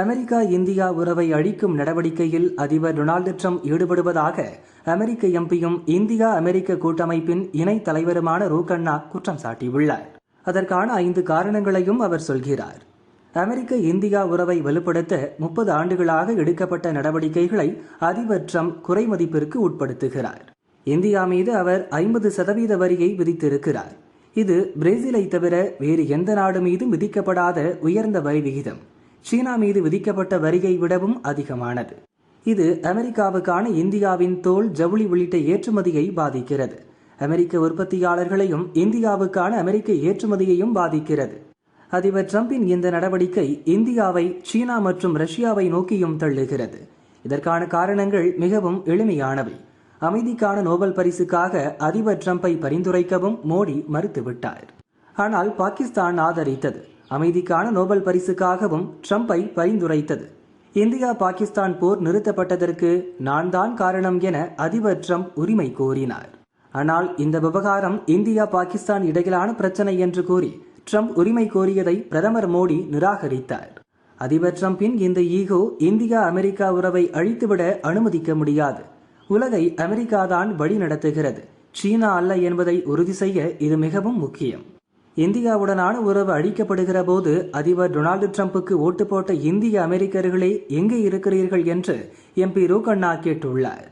America India உறவை அழிக்கும் நடவடிக்கையில் அதிபர் டொனால்டு ட்ரம்ப் ஈடுபடுவதாக அமெரிக்க எம்பியும் இந்தியா அமெரிக்க கூட்டமைப்பின் இணைத் தலைவருமான ரூகண்ணா குற்றம் சாட்டியுள்ளார். அதற்கான ஐந்து காரணங்களையும் அவர் சொல்கிறார். அமெரிக்க இந்தியா உறவை வலுப்படுத்த முப்பது ஆண்டுகளாக எடுக்கப்பட்ட நடவடிக்கைகளை அதிபர் ட்ரம்ப் குறைமதிப்பிற்கு உட்படுத்துகிறார். இந்தியா மீது அவர் ஐம்பது சதவீத வரியை விதித்திருக்கிறார். இது பிரேசிலை தவிர வேறு எந்த நாடு மீதும் விதிக்கப்படாத உயர்ந்த வரி விகிதம். சீனா மீது விதிக்கப்பட்ட வரியை விடவும் அதிகமானது. இது அமெரிக்காவுக்கான இந்தியாவின் தோல் ஜவுளி உள்ளிட்ட ஏற்றுமதியை பாதிக்கிறது. அமெரிக்க உற்பத்தியாளர்களையும் இந்தியாவுக்கான அமெரிக்க ஏற்றுமதியையும் பாதிக்கிறது. அதிபர் டிரம்பின் இந்த நடவடிக்கை இந்தியாவை சீனா மற்றும் ரஷ்யாவை நோக்கியும் தள்ளுகிறது. இதற்கான காரணங்கள் மிகவும் எளிமையானவை. அமைதிக்கான நோபல் பரிசுக்காக அதிபர் டிரம்பை பரிந்துரைக்கவும் மோடி மறுத்துவிட்டார். ஆனால் பாகிஸ்தான் ஆதரித்தது. அமைதிக்கான நோபல் பரிசுக்காகவும் ட்ரம்பை பரிந்துரைத்தது. இந்தியா பாகிஸ்தான் போர் நிறுத்தப்பட்டதற்கு நான் தான் காரணம் என அதிபர் ட்ரம்ப் உரிமை கோரினார். ஆனால் இந்த விவகாரம் இந்தியா பாகிஸ்தான் இடையிலான பிரச்சனை என்று கூறி ட்ரம்ப் உரிமை கோரியதை பிரதமர் மோடி நிராகரித்தார். அதிபர் ட்ரம்பின் இந்த ஈகோ இந்தியா அமெரிக்கா உறவை அழித்துவிட அனுமதிக்க முடியாது. உலகை அமெரிக்காதான் வழி நடத்துகிறது சீனா அல்ல என்பதை உறுதி செய்ய இது மிகவும் முக்கியம். இந்தியாவுடனான உறவு அழிக்கப்படுகிற போது அதிபர் டொனால்டு ட்ரம்புக்கு ஓட்டு போட்ட இந்திய அமெரிக்கர்களே எங்கே இருக்கிறீர்கள் என்று எம்பி ரூகண்ணா கேட்டுள்ளார்.